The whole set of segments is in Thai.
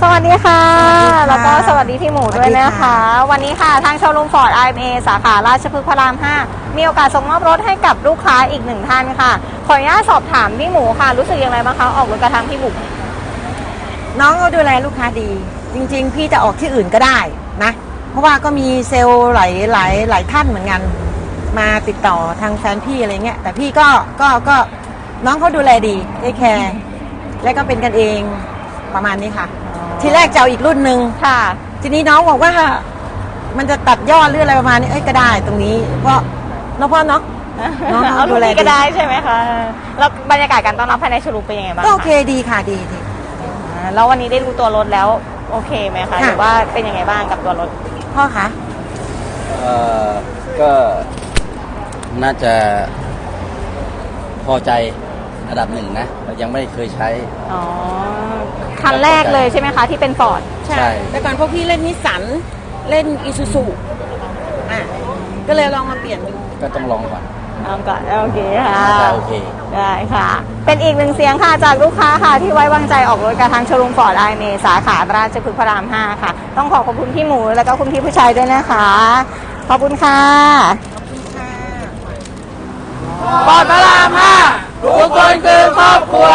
สวัสดีค่ะสวัสดีค่ะ แล้วก็สวัสดีพี่หมูด้วยนะสวัสดีคะค่ะวันนี้ค่ะทางโชว์รูมฟอร์ด IMA สาขาราชพฤกษ์พระราม 5 มีโอกาสส่งมอบรถให้กับลูกค้าอีกหนึ่งท่านค่ะ ขออนุญาตสอบถามพี่หมูค่ะ รู้สึกยังไงบ้างคะ ออกรถกระทางพี่บุ๋มน้องเขาดูแลลูกค้าดี จริง ๆ พี่จะออกที่อื่นก็ได้นะ เพราะว่าก็มีเซลล์หลายหลายหลายท่านเหมือนกัน มาติดต่อทางแฟนพี่อะไรเงี้ย แต่พี่ก็ก็ก็น้องเขาดูแลดีได้แคร์และก็เป็นกันเองประมาณนี้ค่ะ ทีแรกจะเอาอีกรุ่นหนึ่งค่ะ ทีนี้น้องบอกว่า มันจะตัดยอดหรืออะไรประมาณนี้เอ้ยก็ได้ตรงนี้ เพราะเนาะพ่อเนาะน้องเขาเอาดูลูกแลนี้ดีก็ได้ใช่ไหมคะแล้วบรรยากาศการต้อนรับภายในโชว์รูมเป็นยังไงบ้างก็คะโอเคดีค่ะดีดีอ่าแล้ววันนี้ได้ดูตัวรถแล้วโอเคไหมคะค่ะหรือว่าเป็นยังไงบ้างกับตัวรถพ่อคะเอ่อก็น่าจะพอใจระดับหนึ่งนะเรายังไม่เคยใช้อ๋อ คันแรกเลยใช่ไหมคะที่เป็นฟอร์ด ใช่ แต่ก่อนพวกพี่เล่นนิสสันเล่นอีซูซูอะก็เลยลองมาเปลี่ยนดูก็ต้องลองก่อนเอาก่อนโอเคค่ะถ้าโอเคได้ค่ะ เป็นอีกหนึ่งเสียงค่ะจากลูกค้าค่ะที่ไว้วางใจออกรถกับทางโชว์รูมฟอร์ดไอเมสาขาราชพฤกษ์พระราม 5 ค่ะ ต้องขอขอบคุณพี่หมูแล้วก็คุณพี่ผู้ชายด้วยนะคะ ขอบคุณค่ะฟอร์ดพระราม 5 ทุกคนคือครอบครัว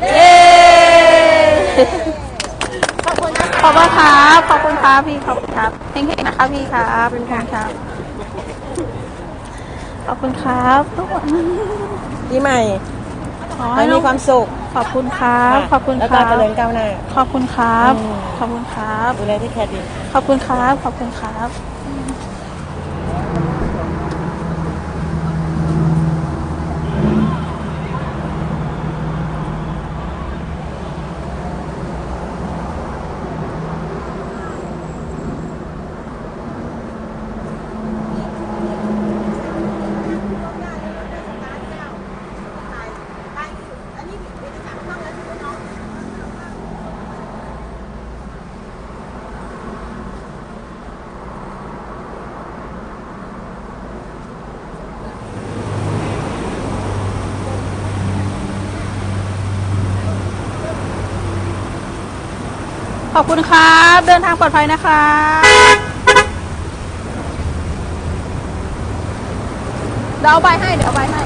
เย้ขอบคุณครับ ขอบคุณครับพี่ขอบคุณครับเฮงๆนะคะพี่ครับขอบคุณครับขอบคุณครับทุกคนปีใหม่ขอให้ให้มีมีความความสุขขอบคุณครับขอบคุณแล้วคก็รับเจริญก้าวหน้า ขอบคุณครับ อืม ขอบคุณครับ ดูแลที่แคร์ดี ขอบคุณครับ ขอบคุณครับ ขอบคุณครับ เดินทางปลอดภัยนะคะเดี๋ยวเอาใบให้ เดี๋ยวเอาใบให้